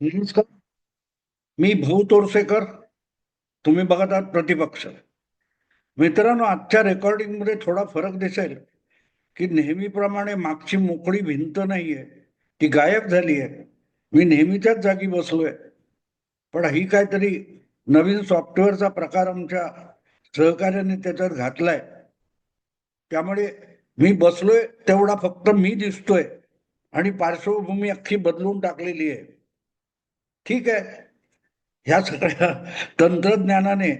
नमस्कार. मी भाऊ तोरसेकर तुम्ही बघत आहात प्रतिपक्ष. मित्रांनो आजच्या रेकॉर्डिंगमध्ये थोडा फरक दिसेल की नेहमीप्रमाणे मागची मोकळी भिंत नाहीये. ती गायब झाली आहे मी नेहमीच्याच जागी बसलोय. पण ही काहीतरी नवीन सॉफ्टवेअरचा प्रकार आमच्या सहकार्याने त्याच्यात घातलाय. त्यामुळे मी बसलोय तेवढा फक्त मी दिसतोय. आणि पार्श्वभूमी अख्खी बदलून टाकलेली आहे ठीक आहे. ह्या सगळ्या तंत्रज्ञानाने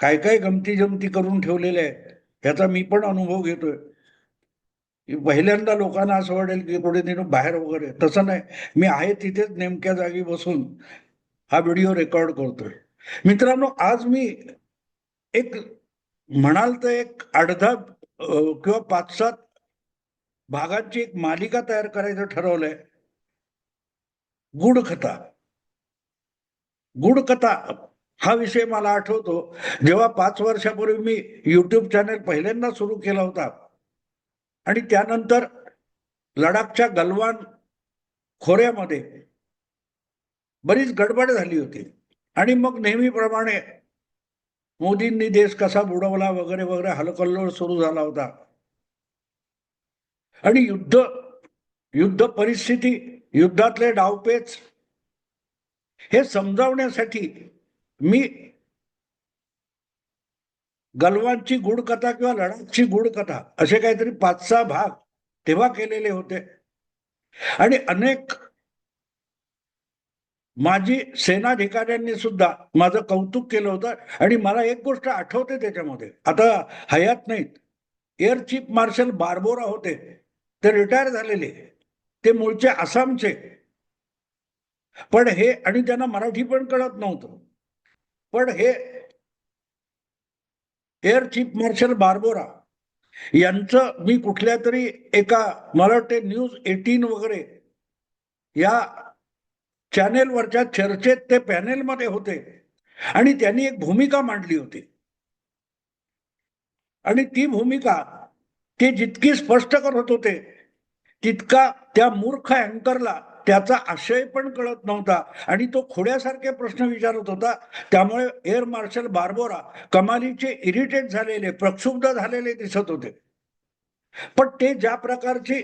काय काय गमती जमती करून ठेवलेल्या आहेत याचा मी पण अनुभव घेतोय. की पहिल्यांदा लोकांना असं वाटेल की कुठे तिने बाहेर वगैरे तसं नाही. मी आहे तिथेच नेमक्या जागी बसून हा व्हिडिओ रेकॉर्ड करतोय. मित्रांनो आज मी एक म्हणाल तर एक अर्धा किंवा पाच सात भागांची एक मालिका तयार करायचं ठरवलंय. गुडकथा गुडकथा हा विषय मला आठवतो. जेव्हा पाच वर्षापूर्वी मी युट्यूब चॅनल पहिल्यांदा सुरू केला होता. आणि त्यानंतर लडाखच्या गलवान खोऱ्यामध्ये बरीच गडबड झाली होती. आणि मग नेहमीप्रमाणे मोदींनी देश कसा बुडवला वगैरे वगैरे हलकल्लोळ सुरू झाला होता. आणि युद्ध युद्ध परिस्थिती युद्धातले डावपेच. हे समजावण्यासाठी मी गलवानची गुडकथा किंवा लडाखची गुडकथा असे काहीतरी पाच सहा भाग तेव्हा केलेले होते. आणि अनेक माजी सेनाधिकाऱ्यांनी सुद्धा माझं कौतुक केलं होतं आणि मला एक गोष्ट आठवते त्याच्यामध्ये. आता हयात नाहीत. एअर चीफ मार्शल बार्बोरा होते. ते रिटायर झालेले. ते मूळचे आसामचे. पण हे आणि त्यांना मराठी पण कळत नव्हतं. पण हे एअर चीफ मार्शल बार्बोरा यांचं मी कुठल्या तरी एका मला वाटते न्यूज एटीन वगैरे या चॅनेलवरच्या चर्चेत ते पॅनेलमध्ये होते. आणि त्यांनी एक भूमिका मांडली होती. आणि ती भूमिका ते जितकी स्पष्ट करत होते तितका त्या मूर्ख अँकरला त्याचा आशय पण कळत नव्हता. आणि तो खोड्यासारखे प्रश्न विचारत होता. त्यामुळे एअर मार्शल बार्बोरा कमालीचे इरिटेट झालेले प्रक्षुब्ध झालेले दिसत होते. पण ते ज्या प्रकारची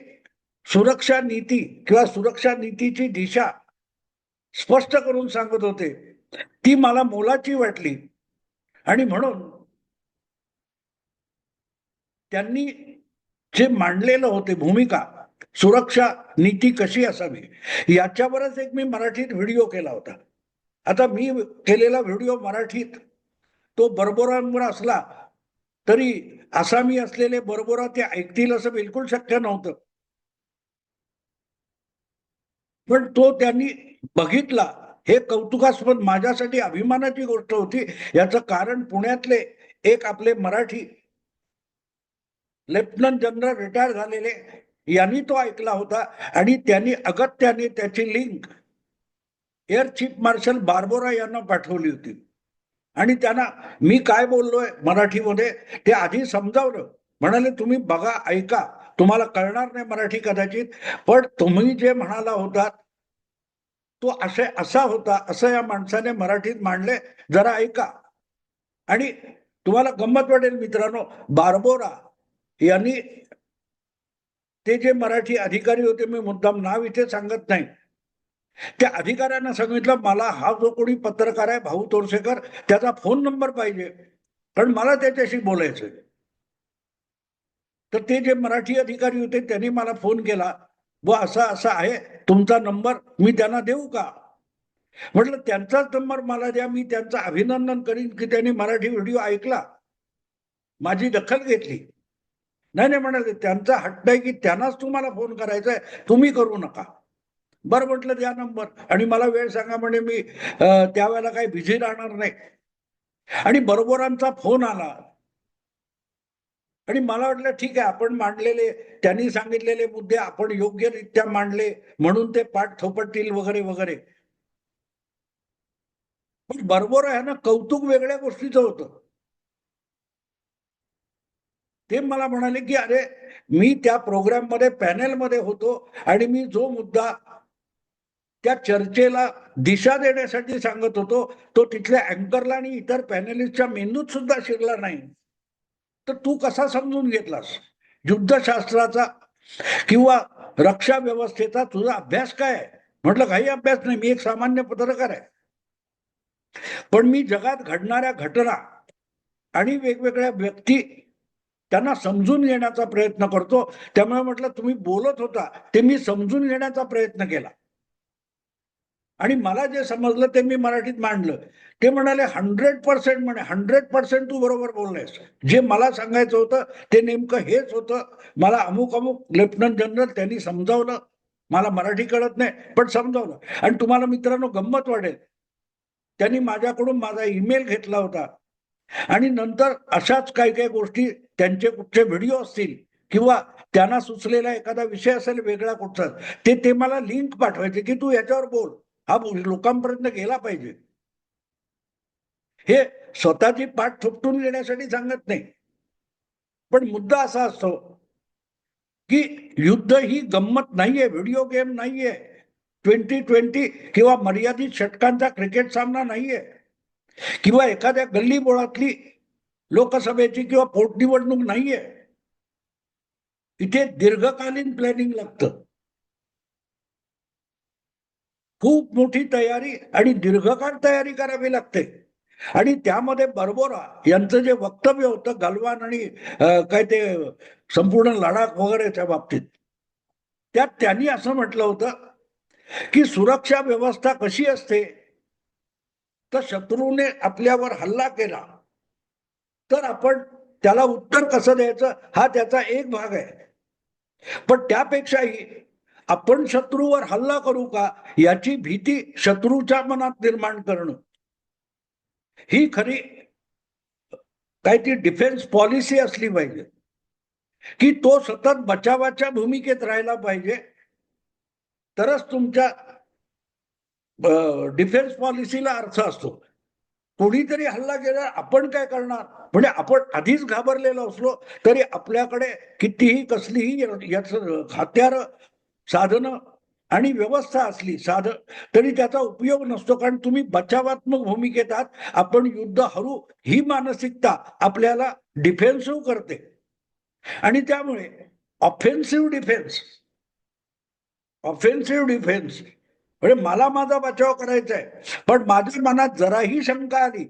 सुरक्षा नीती किंवा सुरक्षा नीतीची दिशा स्पष्ट करून सांगत होते ती मला मोलाची वाटली. आणि म्हणून त्यांनी जे मांडलेलं होते भूमिका सुरक्षा नीती कशी असावी? याच्यावरच एक मी मराठीत व्हिडिओ केला होता. आता मी केलेला व्हिडिओ मराठीत. तो बरबोरांवर असला तरी आसामी असलेले बरबोरा ते ऐकतील असं बिलकुल शक्य नव्हतं. पण तो त्यांनी बघितला. हे कौतुकास्पद माझ्यासाठी अभिमानाची गोष्ट होती. याचं कारण पुण्यातले एक आपले मराठी लेफ्टनंट जनरल रिटायर झालेले यांनी तो ऐकला होता आणि त्यांनी अगत्याने त्याची link air chief marshal Barbora यांना पाठवली होती. आणि त्यांना मी काय बोललोय मराठीमध्ये? ते आधी समजावलं. म्हणाले तुम्ही बघा ऐका. तुम्हाला कळणार नाही मराठी कदाचित पण तुम्ही जे म्हणाला होता तो असे असा होता. असं या माणसाने मराठीत मांडले. जरा ऐका. आणि तुम्हाला गंमत वाटेल मित्रांनो बार्बोरा यांनी ते जे मराठी अधिकारी होते मी मुद्दाम नाव इथे सांगत नाही. त्या अधिकाऱ्यांना सांगितलं मला हा जो कोणी पत्रकार आहे भाऊ तोरसेकर त्याचा फोन नंबर पाहिजे कारण मला त्याच्याशी बोलायचंय. तर ते जे मराठी अधिकारी होते त्यांनी मला फोन केला व असा असा आहे तुमचा नंबर मी त्यांना देऊ का? म्हटलं त्यांचाच नंबर मला द्या मी त्यांचं अभिनंदन करीन की त्यांनी मराठी व्हिडिओ ऐकला. माझी दखल घेतली. नाही नाही म्हणाले त्यांचा हट्ट आहे की त्यांनाच तुम्हाला फोन करायचा आहे. तुम्ही करू नका. बरं म्हटलं द्या नंबर आणि मला वेळ सांगा म्हणे मी त्यावेळेला काही बिझी राहणार नाही. आणि बरोबरांचा फोन आला. आणि मला वाटलं ठीक आहे आपण मांडलेले त्यांनी सांगितलेले मुद्दे आपण योग्यरित्या मांडले म्हणून ते पाठ थोपटतील वगैरे वगैरे. पण बरोबर आहे ना कौतुक वेगळ्या गोष्टीचं होतं. ते मला म्हणाले की अरे मी त्या प्रोग्राममध्ये पॅनेल मध्ये होतो आणि मी जो मुद्दा त्या चर्चेला दिशा देण्यासाठी सांगत होतो तो तिथल्या अँकरला आणि इतर पॅनेलिस्टच्या मेंदूत सुद्धा शिरला नाही. तर तू कसा समजून घेतलास? युद्धशास्त्राचा किंवा रक्षा व्यवस्थेचा तुझा अभ्यास काय आहे? म्हटलं काही अभ्यास नाही मी एक सामान्य पत्रकार आहे. पण मी जगात घडणाऱ्या घटना आणि वेगवेगळ्या व्यक्ती त्यांना समजून घेण्याचा प्रयत्न करतो. त्यामुळे म्हटलं तुम्ही बोलत होता ते मी समजून घेण्याचा प्रयत्न केला. आणि मला जे समजलं ते मी मराठीत मांडलं. ते म्हणाले हंड्रेड पर्सेंट म्हणे हंड्रेड पर्सेंट तू बरोबर बोललेस. जे मला सांगायचं होतं ते नेमकं हेच होतं. मला अमुक अमुक लेफ्टनंट जनरल त्यांनी समजावलं. मला मराठी कळत नाही पण समजावलं. आणि तुम्हाला मित्रांनो गंमत वाटेल. त्यांनी माझ्याकडून माझा ईमेल घेतला होता. आणि नंतर अशाच काही काही गोष्टी त्यांचे कुठचे व्हिडिओ असतील किंवा त्यांना सुचलेला एखादा विषय असेल वेगळा कुठचा ते ते मला लिंक पाठवायचे की तू याच्यावर बोल. हा बोल- लोकांपर्यंत गेला पाहिजे. हे स्वतःची पाठ थोपटून घेण्यासाठी सांगत नाही. पण मुद्दा असा असतो की युद्ध ही गंमत नाहीये व्हिडिओ गेम नाहीये. ट्वेंटी ट्वेंटी किंवा मर्यादित षटकांचा क्रिकेट सामना नाहीये. किंवा एखाद्या गल्ली बोळातली लोकसभेची किंवा पोटनिवडणूक नाहीये. इथे दीर्घकालीन प्लॅनिंग लागतं. खूप मोठी तयारी आणि दीर्घकाळ तयारी करावी लागते. आणि त्यामध्ये बर्बोरा यांचं जे वक्तव्य होतं गलवान आणि काय ते संपूर्ण लडाख वगैरेच्या बाबतीत. त्यात त्यांनी असं म्हटलं होतं की सुरक्षा व्यवस्था कशी असते? तर शत्रूने आपल्यावर हल्ला केला. तर आपण त्याला उत्तर कसं द्यायचं? हा त्याचा एक भाग आहे. पण त्यापेक्षाही आपण शत्रूवर हल्ला करू का? याची भीती शत्रूच्या मनात निर्माण करणं. ही खरी काय ती डिफेन्स पॉलिसी असली पाहिजे. की तो सतत बचावाच्या भूमिकेत राहायला पाहिजे. तरच तुमच्या डिफेन्स पॉलिसीला अर्थ असतो. कोणीतरी हल्ला केला आपण काय करणार? म्हणजे आपण आधीच घाबरलेलो असलो तरी आपल्याकडे कितीही कसलीही याच हत्यार साधनं आणि व्यवस्था असली साध तरी त्याचा उपयोग नसतो. कारण तुम्ही बचावात्मक भूमिकेत आहात. आपण युद्ध हरू ही मानसिकता आपल्याला डिफेन्सिव्ह करते. आणि त्यामुळे ऑफेन्सिव्ह डिफेन्स ऑफेन्सिव्ह डिफेन्स म्हणजे मला माझा बचाव करायचा आहे पण माझ्या मनात जराही शंका आली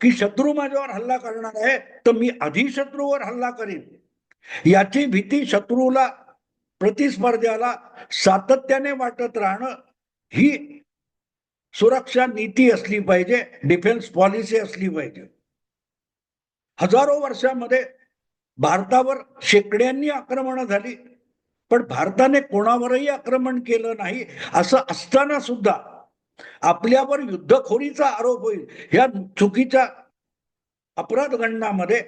की शत्रू माझ्यावर हल्ला करणार आहे तर मी आधी शत्रूवर हल्ला करीन. याची भीती शत्रूला प्रतिस्पर्ध्याला सातत्याने वाटत राहणं ही सुरक्षा नीती असली पाहिजे डिफेन्स पॉलिसी असली पाहिजे. हजारो वर्षामध्ये भारतावर शेकड्यांनी आक्रमणं झाली. पण भारताने कोणावरही आक्रमण केलं नाही असं असताना सुद्धा आपल्यावर युद्धखोरीचा आरोप होईल ह्या चुकीच्या अपराध गणनामध्ये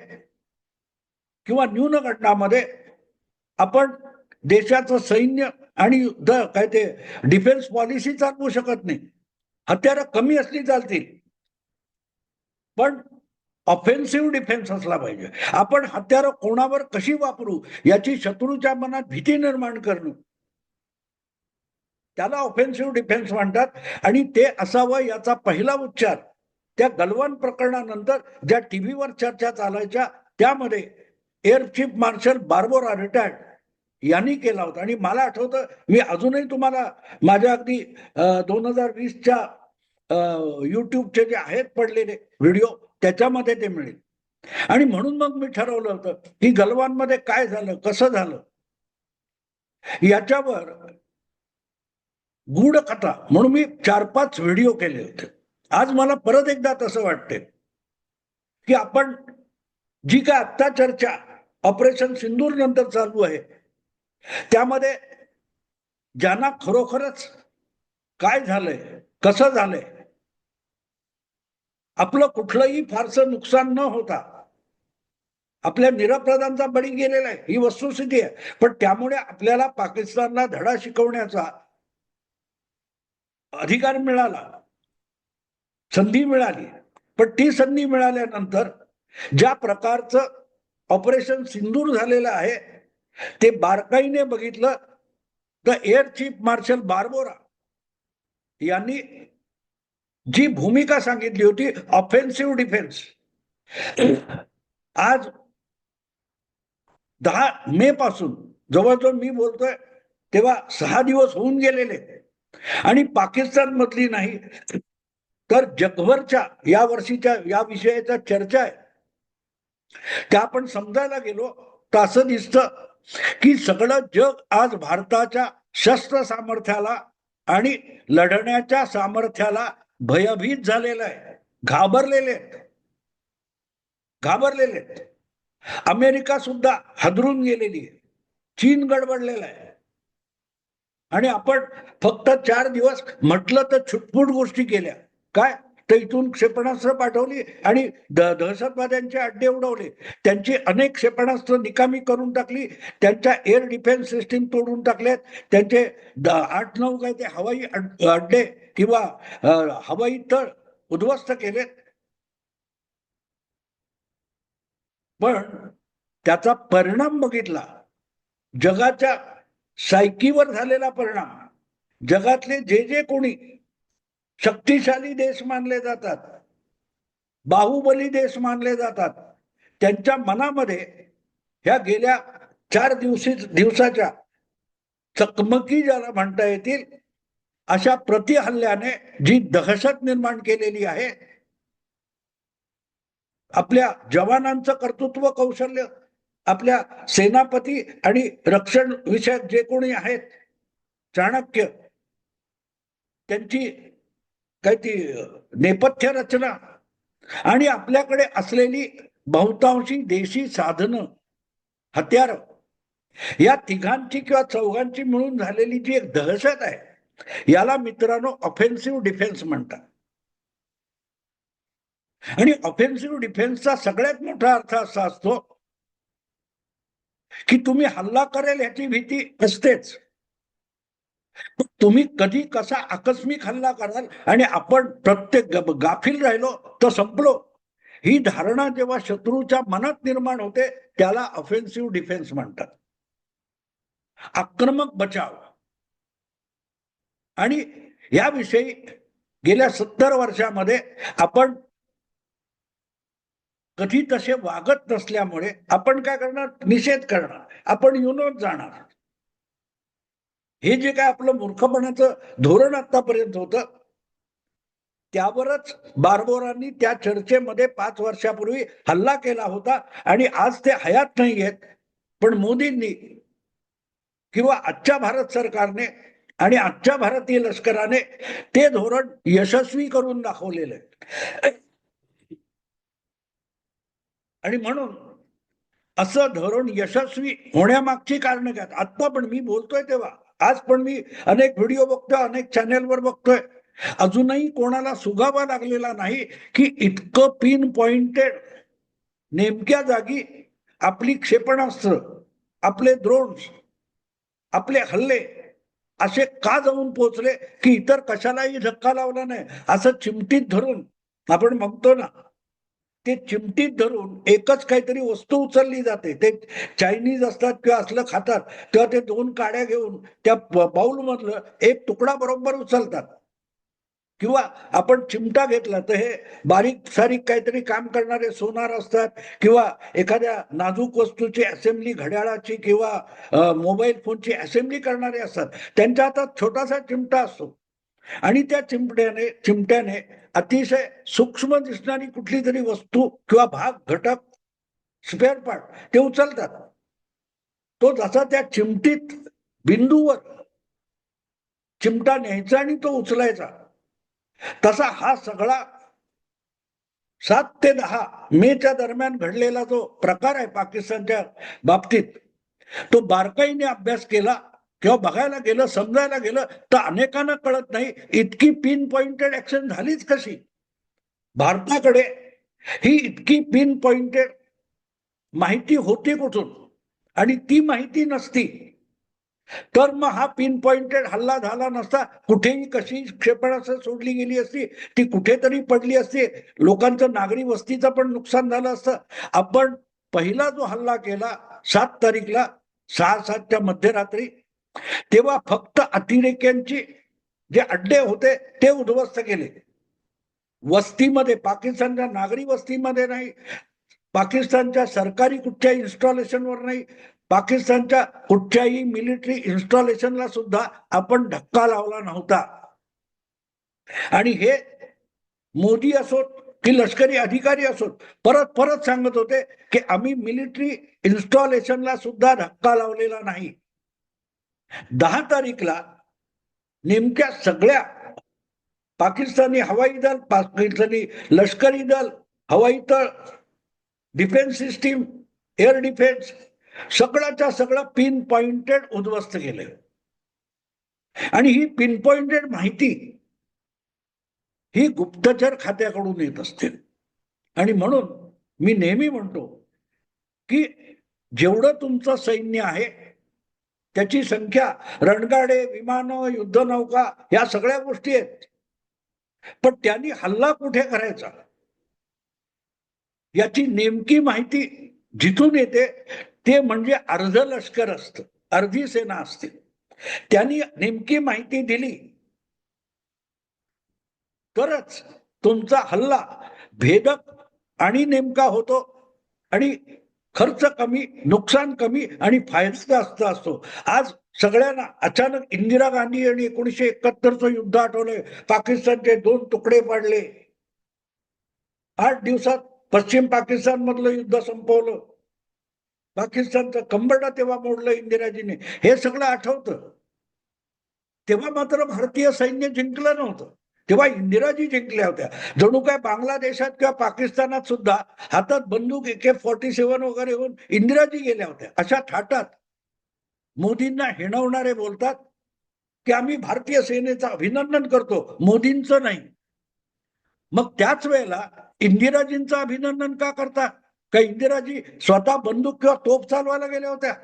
किंवा न्यूनगंडामध्ये आपण देशाचं सैन्य आणि युद्ध काय ते डिफेन्स पॉलिसी चालवू शकत नाही. हत्यारं कमी असली चालतील. पण ऑफेन्सिव्ह डिफेन्स असला पाहिजे. आपण हत्यारं कोणावर कशी वापरू याची शत्रूच्या मनात भीती निर्माण करणं. त्याला ऑफेन्सिव्ह डिफेन्स म्हणतात आणि ते असावं याचा पहिला उच्चार. त्या गलवान प्रकरणानंतर ज्या टीव्हीवर चर्चा चालायच्या त्यामध्ये air chief marshal Barbora retired यांनी केला होता. आणि मला आठवतं मी अजूनही तुम्हाला माझ्या अगदी दोन हजार वीसच्या युट्यूबचे जे आहेत पडलेले व्हिडिओ त्याच्यामध्ये ते मिळेल. आणि म्हणून मग मी ठरवलं होतं की गलवानमध्ये काय झालं कसं झालं? याच्यावर गूढ कथा म्हणून मी चार पाच व्हिडिओ केले होते. आज मला परत एकदा तसं वाटते की आपण जी काय आत्ता चर्चा ऑपरेशन सिंदूर नंतर चालू आहे त्यामध्ये ज्यांना खरोखरच काय झालंय कसं झालंय आपलं कुठलंही फारसं नुकसान न होता आपल्या निरपराधांचा बळी गेलेला आहे ही वस्तुस्थिती आहे. पण त्यामुळे आपल्याला पाकिस्तानला धडा शिकवण्याचा अधिकार मिळाला संधी मिळाली. पण ती संधी मिळाल्यानंतर ज्या प्रकारचं ऑपरेशन सिंदूर झालेलं आहे ते बारकाईने बघितलं the air chief marshal Barbora यांनी जी भूमिका सांगितली होती ऑफेन्सिव्ह डिफेन्स आज दहा मे पासून जवळजवळ मी बोलतोय तेव्हा सहा दिवस होऊन गेलेले. आणि पाकिस्तान मधली नाही तर जगभरच्या या वर्षीच्या या विषयाच्या चर्चा आहे. त्या आपण समजायला गेलो तर असं दिसतं की सगळं जग आज भारताच्या शस्त्र सामर्थ्याला आणि लढण्याच्या सामर्थ्याला भयभीत झालेला आहे. घाबरलेले आहेत. घाबरलेले आहेत. अमेरिका सुद्धा हादरून गेलेली आहे. चीन गडबडलेला आहे. आणि आपण फक्त चार दिवस म्हटलं तर छुटपुट गोष्टी केल्या. काय? तर इथून क्षेपणास्त्र पाठवली आणि दहशतवाद्यांचे अड्डे उडवले. त्यांची अनेक क्षेपणास्त्र निकामी करून टाकली. त्यांच्या एअर डिफेन्स सिस्टीम तोडून टाकल्यात. त्यांचे द- आठ नऊ काय ते हवाई अड्डे किंवा हवाई तळ उद्ध्वस्त केलेत. पण त्याचा परिणाम बघितला. जगाच्या सायकीवर झालेला परिणाम. जगातले जे जे कोणी शक्तिशाली देश मानले जातात. बाहुबली देश मानले जातात. त्यांच्या मनामध्ये ह्या गेल्या चार दिवशी दिवसाच्या चकमकी ज्याला म्हणता येतील अशा प्रतिहल्ल्याने जी दहशत निर्माण केलेली आहे आपल्या जवानांचं कर्तृत्व कौशल्य आपल्या सेनापती आणि रक्षण विषयक जे कोणी आहेत चाणक्य त्यांची काय ती नेपथ्य रचना. आणि आपल्याकडे असलेली बहुतांशी देशी साधनं हत्यार या तिघांची किंवा चौघांची मिळून झालेली जी एक दहशत आहे याला मित्रांनो ऑफेन्सिव्ह डिफेन्स म्हणतात. आणि ऑफेन्सिव्ह डिफेन्सचा सगळ्यात मोठा अर्थ असा असतो की तुम्ही हल्ला करेल याची भीती असतेच. तुम्ही कधी कसा आकस्मिक हल्ला कराल आणि आपण प्रत्येक गाफील राहिलो तर संपलो. ही धारणा जेव्हा शत्रूच्या मनात निर्माण होते त्याला ऑफेन्सिव्ह डिफेन्स म्हणतात. आक्रमक बचाव. आणि याविषयी गेल्या सत्तर वर्षामध्ये आपण कधी तसे वागत नसल्यामुळे आपण काय करणार? निषेध करणार. आपण युनोत जाणार. हे जे काय आपलं मूर्खपणाचं धोरण आतापर्यंत होतं त्यावरच बारबोरांनी त्या चर्चेमध्ये पाच वर्षापूर्वी हल्ला केला होता आणि आज ते हयात नाही आहेत. पण मोदींनी किंवा आजच्या भारत सरकारने आणि आजच्या भारतीय लष्कराने ते धोरण यशस्वी करून दाखवलेलं आहे. आणि म्हणून असं धोरण यशस्वी होण्यामागची कारण काय? आत्ता पण मी बोलतोय तेव्हा आज पण मी अनेक व्हिडिओ बघतोय अनेक चॅनेलवर बघतोय. अजूनही कोणाला सुगावा लागलेला नाही की इतकं पिन पॉइंटेड नेमक्या जागी आपली क्षेपणास्त्र आपले द्रोण आपले हल्ले असे का जाऊन पोचले की इतर कशालाही धक्का लावला नाही? असं चिमटीत धरून आपण बघतो ना ते चिमटीत धरून एकच काहीतरी वस्तू उचलली जाते. ते चायनीज असतात किंवा असलं खातात तेव्हा ते दोन काड्या घेऊन त्या बाउल मधलं एक तुकडा बरोबर उचलतात. किंवा आपण चिमटा घेतला तर हे बारीक सारीक काहीतरी काम करणारे सोनार असतात किंवा एखाद्या नाजूक वस्तूची असेंब्ली घड्याळाची किंवा मोबाईल फोनची असेंब्ली करणारे असतात. त्यांच्या हातात छोटासा चिमटा असतो. आणि त्या चिमट्याने चिमट्याने अतिशय सूक्ष्म दिसणारी कुठली तरी वस्तू किंवा भाग घटक स्पेअर पार्ट ते उचलतात. तो जसा त्या चिमटीत बिंदूवर चिमटा न्यायचा आणि तो उचलायचा तसा हा सगळा सात ते दहा मेच्या दरम्यान घडलेला जो प्रकार आहे पाकिस्तानच्या बाबतीत तो बारकाईने अभ्यास केला किंवा बघायला गेलं समजायला गेलं तर अनेकांना कळत नाही. इतकी पिन पॉइंटेड ऍक्शन झालीच कशी? भारताकडे ही इतकी पिन पॉइंटेड माहिती होती कुठून? आणि ती माहिती नसती. तर मग हा पिन पॉइंटेड हल्ला झाला नसता. कुठेही कशी क्षेपणास्त्र सोडली गेली असती ती कुठेतरी पडली असती. लोकांचं नागरी वस्तीचं पण नुकसान झालं असतं. आपण पहिला जो हल्ला केला सात तारीखला सहा सातच्या मध्यरात्री तेव्हा फक्त अतिरेक्यांची जे अड्डे होते ते उद्ध्वस्त केले. वस्तीमध्ये पाकिस्तानच्या नागरी वस्तीमध्ये नाही पाकिस्तानच्या सरकारी कुठच्याही इन्स्टॉलेशनवर नाही पाकिस्तानच्या कुठच्याही मिलिटरी इन्स्टॉलेशनला सुद्धा आपण धक्का लावला नव्हता. आणि हे मोदी असोत की लष्करी अधिकारी असोत परत परत सांगत होते की आम्ही मिलिटरी इन्स्टॉलेशनला सुद्धा धक्का लावलेला नाही. दहा तारीखला नेमक्या सगळ्या पाकिस्तानी हवाई दल पाकिस्तानी लष्करी दल हवाई तळ डिफेन्स सिस्टीम एअर डिफेन्स सगळ्याच्या सगळं पिन पॉइंटेड उद्ध्वस्त केलं आणि ही पिन पॉइंटेड माहिती ही गुप्तचर खात्याकडून येत असते. आणि म्हणून मी नेहमी म्हणतो की जेवढं तुमचं सैन्य आहे त्याची संख्या रणगाडे विमानं युद्धनौका या सगळ्या गोष्टी आहेत. पण त्यांनी हल्ला कुठे करायचा? याची नेमकी माहिती जिथून येते ते म्हणजे अर्ध लष्कर असतं अर्धी सेना असते. त्यांनी नेमकी माहिती दिली. तरच तुमचा हल्ला भेदक आणि नेमका होतो आणि खर्च कमी नुकसान कमी आणि फायदा जास्त असतो. आज सगळ्यांना अचानक इंदिरा गांधी आणि एकोणीशे एकाहत्तरचं युद्ध आठवलंय. पाकिस्तानचे दोन तुकडे पडले. आठ दिवसात पश्चिम पाकिस्तान मधलं युद्ध संपवलं. पाकिस्तानचं कंबरडा तेव्हा मोडलं इंदिराजीने. हे सगळं आठवतं. तेव्हा मात्र भारतीय सैन्य जिंकलं नव्हतं. तेव्हा इंदिराजी जिंकल्या होत्या. जणू काय बांगलादेशात किंवा पाकिस्तानात सुद्धा हातात बंदूक एके फॉर्टी सेव्हन वगैरे होऊन इंदिराजी गेल्या होत्या. अशा थाटात. मोदींना हिणवणारे बोलतात की आम्ही भारतीय सेनेचं अभिनंदन करतो. मोदींचं नाही. मग त्याच वेळेला इंदिराजींचं अभिनंदन का करतात का इंदिराजी स्वतः बंदूक किंवा तोफ चालवायला गेल्या होत्या?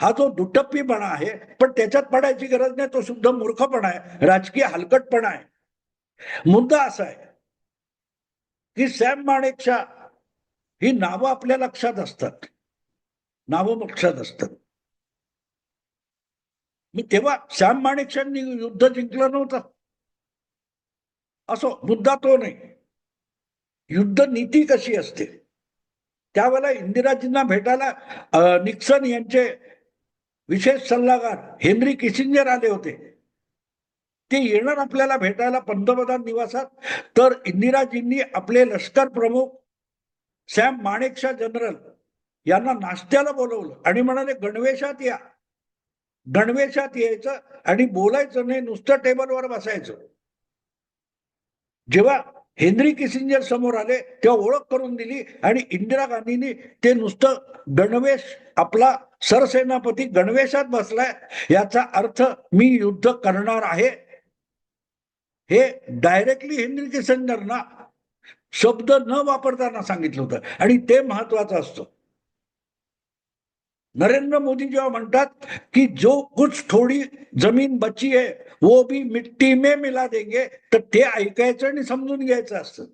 हा जो दुटप्पीपणा आहे पण त्याच्यात पडायची गरज नाही तो शुद्ध मूर्खपणा आहे. राजकीय हलकटपणा आहे. मुद्दा असा आहे की सॅम माणेकशा ही नावं आपल्या लक्षात असतात. नावं लक्षात असतात. मी तेव्हा सॅम माणेकशांनी युद्ध जिंकलं नव्हतं. असो मुद्दा तो नाही. युद्ध नीती कशी असते? त्यावेळेला इंदिराजींना भेटायला निक्सन यांचे विशेष सल्लागार हेनरी किसिंजर आले होते. ते येणार आपल्याला भेटायला पंतप्रधान निवासात तर इंदिराजींनी आपले लष्कर प्रमुख सॅम माणेकशा जनरल यांना नाश्त्याला बोलवलं आणि म्हणाले गणवेशात या. गणवेशात यायचं आणि बोलायचं नाही नुसतं टेबलवर बसायचं. जेव्हा हेनरी किसिंजर समोर आले तेव्हा ओळख करून दिली आणि इंदिरा गांधींनी ते नुसतं गणवेश आपला सरसेनापती गणवेशात बसलाय याचा अर्थ मी युद्ध करणार आहे. हे डायरेक्टली हेनरी किसिंजरना शब्द न वापरताना सांगितलं होतं. आणि ते महत्वाचं असतं. नरेंद्र मोदी जेव्हा म्हणतात की जो कुछ थोडी जमीन बची आहे वो भी मिट्टी में मिला देंगे तर ते ऐकायचं आणि समजून घ्यायचं असतं.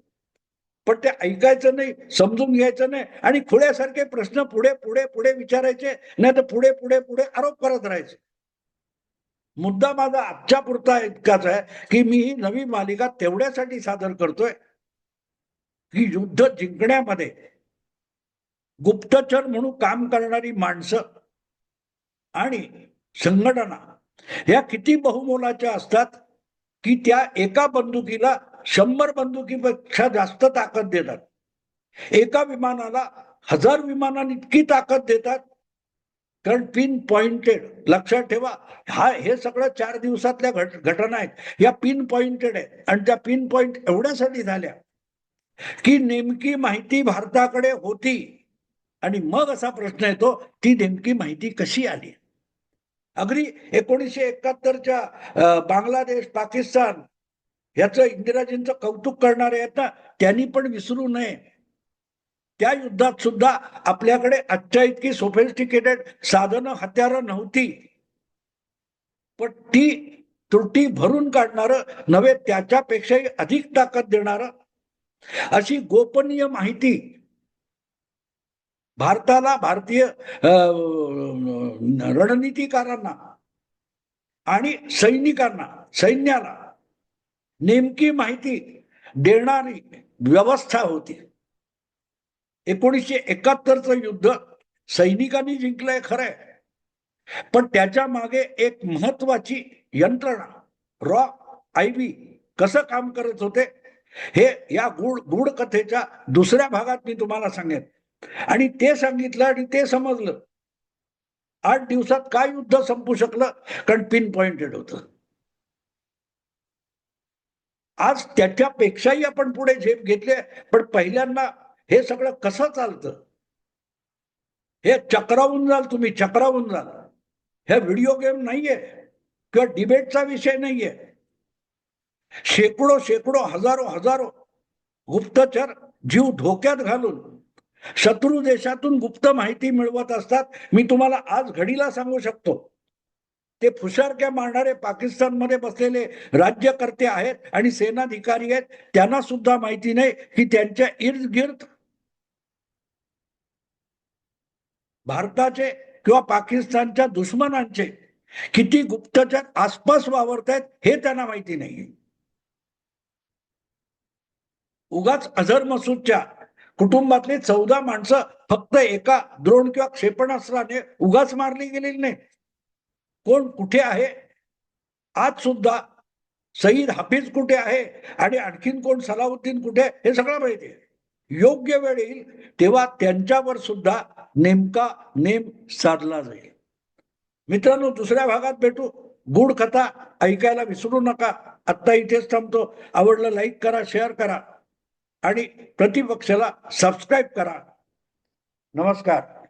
पण ते ऐकायचं नाही समजून घ्यायचं नाही आणि खुळ्यासारखे प्रश्न पुढे पुढे पुढे विचारायचे नाही तर पुढे पुढे पुढे आरोप करत राहायचे. मुद्दा माझा आजच्या पुरता इतकाच आहे की मी ही नवी मालिका तेवढ्यासाठी सादर करतोय की युद्ध जिंकण्यामध्ये गुप्तचर म्हणून काम करणारी माणसं आणि संघटना या किती बहुमोलाच्या असतात की त्या एका बंदुकीला शंभर बंदुकीपेक्षा जास्त ताकद देतात. एका विमानाला हजार विमानांनी इतकी ताकद देतात कारण पिन पॉइंटेड लक्षात ठेवा हा हे सगळं चार दिवसातल्या घट घटना आहेत. या पिन पॉइंटेड आहेत. आणि त्या पिन पॉइंट एवढ्यासाठी झाल्या की नेमकी माहिती भारताकडे होती. आणि मग असा प्रश्न येतो ती नेमकी माहिती कशी आली? अगदी एकोणीसशे एकाहत्तरच्या बांगलादेश पाकिस्तान याचं इंदिराजींचं कौतुक करणारे आहेत ना त्यांनी पण विसरू नये. त्या युद्धात सुद्धा आपल्याकडे आजच्या इतकी सोफेस्टिकेटेड साधनं हत्यारं नव्हती. पण ती त्रुटी भरून काढणारं नव्हे त्याच्यापेक्षाही अधिक ताकद देणारं अशी गोपनीय माहिती भारताला भारतीय अं, रणनीतिकारांना आणि सैनिकांना सैन्याला नेमकी माहिती देणारी व्यवस्था होती. एकोणीसशे एकाहत्तरचं युद्ध सैनिकांनी जिंकलंय खरंय. पण त्याच्यामागे एक महत्वाची यंत्रणा रॉ आय कसं काम करत होते हे या गुढ गुढ कथेच्या दुसऱ्या भागात मी तुम्हाला सांगेन. आणि ते सांगितलं आणि ते समजलं. आठ दिवसात काय युद्ध संपू शकलं? कारण पिन पॉइंटेड होत. आज त्याच्यापेक्षाही आपण पुढे झेप घेतले पण पहिल्यांदा हे सगळं कसं चालतं? हे चक्रावून जाल तुम्ही चक्रावून जाल. हे व्हिडिओ गेम नाहीये किंवा डिबेटचा विषय नाहीये. शेकडो शेकडो हजारो हजारो गुप्तचर जीव धोक्यात घालून शत्रू देशातून गुप्त माहिती मिळवत असतात. मी तुम्हाला आज घडीला सांगू शकतो. ते फुशारक्या मारणारे पाकिस्तानमध्ये बसलेले राज्यकर्ते आहेत आणि सेनाधिकारी आहेत. त्यांना सुद्धा माहिती नाही की त्यांच्या इर्द गिर्द भारताचे किंवा पाकिस्तानच्या दुश्मनांचे किती गुप्तचर आसपास वावरत आहेत हे त्यांना माहिती नाही. उगाच अझर मसूदच्या कुटुंबातली चौदा माणसं फक्त एका द्रोण किंवा क्षेपणास्त्राने उगाच मारली गेलेली नाही कोण कुठे आहे? आज सुद्धा सईद हाफिज कुठे आहे? आणि आणखीन कोण सलाउद्दीन कुठे? आहे हे सगळं माहिती आहे. योग्य वेळ येईल तेव्हा त्यांच्यावर सुद्धा नेमका नेम साधला जाईल. मित्रांनो दुसऱ्या भागात भेटू. गुड कथा ऐकायला विसरू नका. आत्ता इथेच थांबतो. आवडलं लाईक करा शेअर करा. आणि प्रतिपक्षाला सबस्क्राईब करा. नमस्कार.